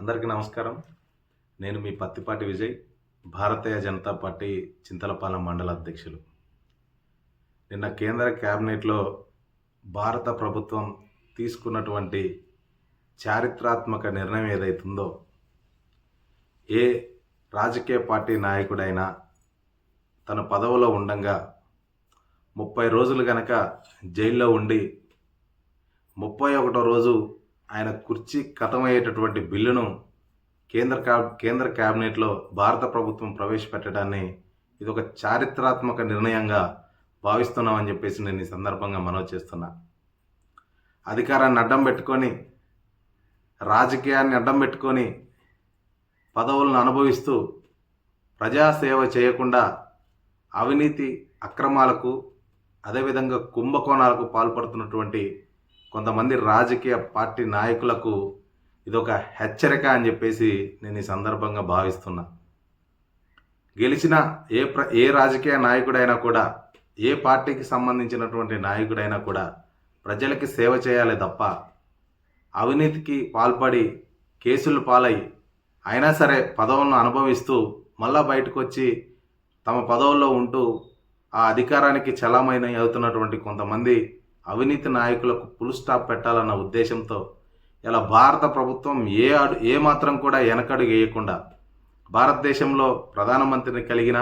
అందరికీ నమస్కారం. నేను మీ పత్తిపాటి విజయ్ భారతీయ జనతా పార్టీ చింతలపాలెం మండల అధ్యక్షులు. నిన్న కేంద్ర క్యాబినెట్లో భారత ప్రభుత్వం తీసుకున్నటువంటి చారిత్రాత్మక నిర్ణయం ఏదైతుందో ఏ రాజకీయ పార్టీ నాయకుడైనా తన పదవిలో ఉండంగా ముప్పై రోజులు గనక జైల్లో ఉండి ముప్పై ఒకటో రోజు ఆయన కుర్చీ కథమయ్యేటటువంటి బిల్లును కేంద్ర క్యాబ్ కేంద్ర క్యాబినెట్లో భారత ప్రభుత్వం ప్రవేశపెట్టడాన్ని ఇది ఒక చారిత్రాత్మక నిర్ణయంగా భావిస్తున్నామని చెప్పేసి నేను ఈ సందర్భంగా మనవి చేస్తున్నా. అధికారాన్ని అడ్డం పెట్టుకొని రాజకీయాన్ని అడ్డం పెట్టుకొని పదవులను అనుభవిస్తూ ప్రజాసేవ చేయకుండా అవినీతి అక్రమాలకు అదేవిధంగా కుంభకోణాలకు పాల్పడుతున్నటువంటి కొంతమంది రాజకీయ పార్టీ నాయకులకు ఇది ఒక హెచ్చరిక అని చెప్పేసి నేను ఈ సందర్భంగా భావిస్తున్నా. గెలిచిన ఏ ప్ర ఏ రాజకీయ నాయకుడైనా కూడా ఏ పార్టీకి సంబంధించినటువంటి నాయకుడైనా కూడా ప్రజలకి సేవ చేయాలి తప్ప అవినీతికి పాల్పడి కేసులు పాలై అయినా సరే పదవులను అనుభవిస్తూ మళ్ళా బయటకు వచ్చి తమ పదవుల్లో ఉంటూ ఆ అధికారానికి చలామైన అవుతున్నటువంటి కొంతమంది అవినీతి నాయకులకు ఫుల్ స్టాప్ పెట్టాలన్న ఉద్దేశంతో ఇలా భారత ప్రభుత్వం ఏ అడు ఏ మాత్రం కూడా వెనకడుగు వేయకుండా భారతదేశంలో ప్రధానమంత్రిని కలిగిన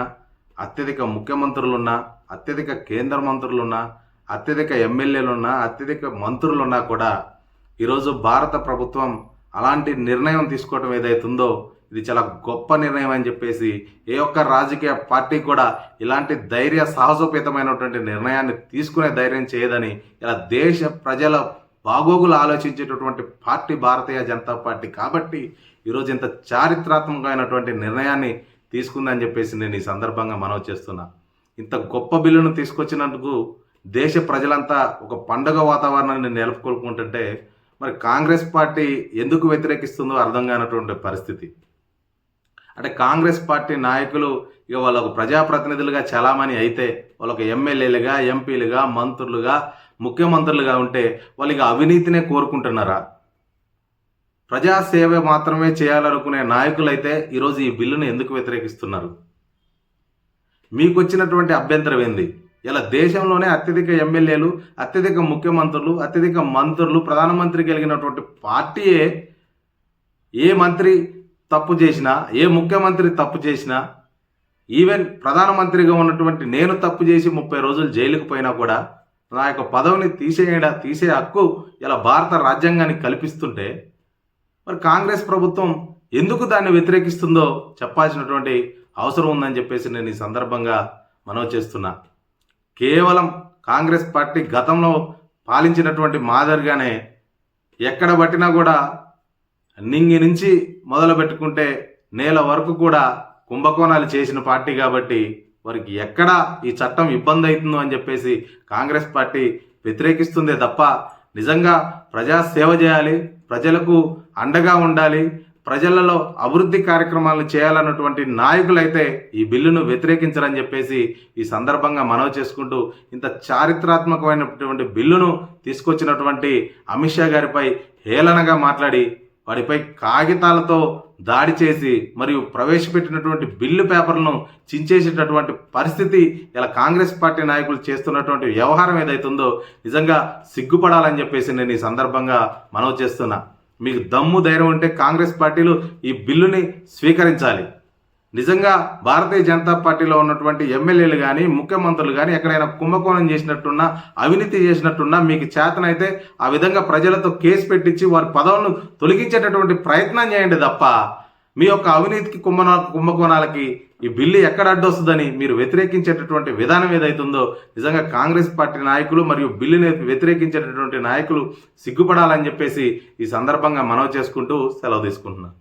అత్యధిక ముఖ్యమంత్రులున్నా అత్యధిక కేంద్ర మంత్రులున్నా అత్యధిక ఎమ్మెల్యేలున్నా అత్యధిక మంత్రులున్నా కూడా ఈరోజు భారత ప్రభుత్వం అలాంటి నిర్ణయం తీసుకోవడం ఏదైతుందో ఇది చాలా గొప్ప నిర్ణయం అని చెప్పేసి ఏ ఒక్క రాజకీయ పార్టీ కూడా ఇలాంటి ధైర్య సాహసోపేతమైనటువంటి నిర్ణయాన్ని తీసుకునే ధైర్యం చేయదని ఇలా దేశ ప్రజల బాగోగులు ఆలోచించేటటువంటి పార్టీ భారతీయ జనతా పార్టీ కాబట్టి ఈరోజు ఇంత చారిత్రాత్మకమైనటువంటి నిర్ణయాన్ని తీసుకుందని చెప్పేసి నేను ఈ సందర్భంగా మనవి చేస్తున్నా. ఇంత గొప్ప బిల్లును తీసుకొచ్చినందుకు దేశ ప్రజలంతా ఒక పండగ వాతావరణాన్ని నెలకొల్పుకుంటుంటే మరి కాంగ్రెస్ పార్టీ ఎందుకు వ్యతిరేకిస్తుందో అర్థం కానటువంటి పరిస్థితి. అంటే కాంగ్రెస్ పార్టీ నాయకులు ఇక వాళ్ళకు ప్రజాప్రతినిధులుగా చలామణి అయితే వాళ్ళకు ఎమ్మెల్యేలుగా ఎంపీలుగా మంత్రులుగా ముఖ్యమంత్రులుగా ఉంటే వాళ్ళు ఇక అవినీతినే కోరుకుంటున్నారా? ప్రజాసేవ మాత్రమే చేయాలనుకునే నాయకులైతే ఈరోజు ఈ బిల్లును ఎందుకు వ్యతిరేకిస్తున్నారు? మీకు వచ్చినటువంటి అభ్యంతరం ఏంది? ఇలా దేశంలోనే అత్యధిక ఎమ్మెల్యేలు అత్యధిక ముఖ్యమంత్రులు అత్యధిక మంత్రులు ప్రధానమంత్రి కలిగినటువంటి పార్టీయే ఏ మంత్రి తప్పు చేసినా ఏ ముఖ్యమంత్రి తప్పు చేసినా ఈవెన్ ప్రధానమంత్రిగా ఉన్నటువంటి నేను తప్పు చేసి ముప్పై రోజులు జైలుకు పోయినా కూడా నా యొక్క పదవిని తీసేయడా తీసే హక్కు ఇలా భారత రాజ్యాంగానికి కల్పిస్తుంటే మరి కాంగ్రెస్ ప్రభుత్వం ఎందుకు దాన్ని వ్యతిరేకిస్తుందో చెప్పాల్సినటువంటి అవసరం ఉందని చెప్పేసి నేను ఈ సందర్భంగా మనవి చేస్తున్నా. కేవలం కాంగ్రెస్ పార్టీ గతంలో పాలించినటువంటి మాదిరిగానే ఎక్కడ పట్టినా కూడా నింగి నుంచి మొదలు పెట్టుకుంటే నేల వరకు కూడా కుంభకోణాలు చేసిన పార్టీ కాబట్టి వారికి ఎక్కడ ఈ చట్టం ఇబ్బంది అవుతుందో అని చెప్పేసి కాంగ్రెస్ పార్టీ వ్యతిరేకిస్తుందే తప్ప నిజంగా ప్రజా సేవ చేయాలి ప్రజలకు అండగా ఉండాలి ప్రజలలో అభివృద్ధి కార్యక్రమాలను చేయాలన్నటువంటి నాయకులైతే ఈ బిల్లును వ్యతిరేకించరని చెప్పేసి ఈ సందర్భంగా మనవి చేసుకుంటూ ఇంత చారిత్రాత్మకమైనటువంటి బిల్లును తీసుకొచ్చినటువంటి అమిత్ షా గారిపై హేళనగా మాట్లాడి వాడిపై కాగితాలతో దాడి చేసి మరియు ప్రవేశపెట్టినటువంటి బిల్లు పేపర్లను చించేసేటటువంటి పరిస్థితి ఇలా కాంగ్రెస్ పార్టీ నాయకులు చేస్తున్నటువంటి వ్యవహారం ఏదైతుందో నిజంగా సిగ్గుపడాలని చెప్పేసి నేను ఈ సందర్భంగా మనవి చేస్తున్నా. మీకు దమ్ము ధైర్యం ఉంటే కాంగ్రెస్ పార్టీలు ఈ బిల్లుని స్వీకరించాలి. నిజంగా భారతీయ జనతా పార్టీలో ఉన్నటువంటి ఎమ్మెల్యేలు కానీ ముఖ్యమంత్రులు కానీ ఎక్కడైనా కుంభకోణం చేసినట్టున్నా అవినీతి చేసినట్టున్నా మీకు చేతనైతే ఆ విధంగా ప్రజలతో కేసు పెట్టించి వారి పదవులను తొలగించేటటువంటి ప్రయత్నం చేయండి తప్ప. మీ యొక్క అవినీతికి కుంభన కుంభకోణాలకి ఈ బిల్లు ఎక్కడ అడ్డొస్తుందని మీరు వ్యతిరేకించేటటువంటి విధానం ఏదైతుందో నిజంగా కాంగ్రెస్ పార్టీ నాయకులు మరియు బిల్లుని వ్యతిరేకించేటటువంటి నాయకులు సిగ్గుపడాలని చెప్పేసి ఈ సందర్భంగా మనవి చేసుకుంటూ సెలవు తీసుకుంటున్నాను.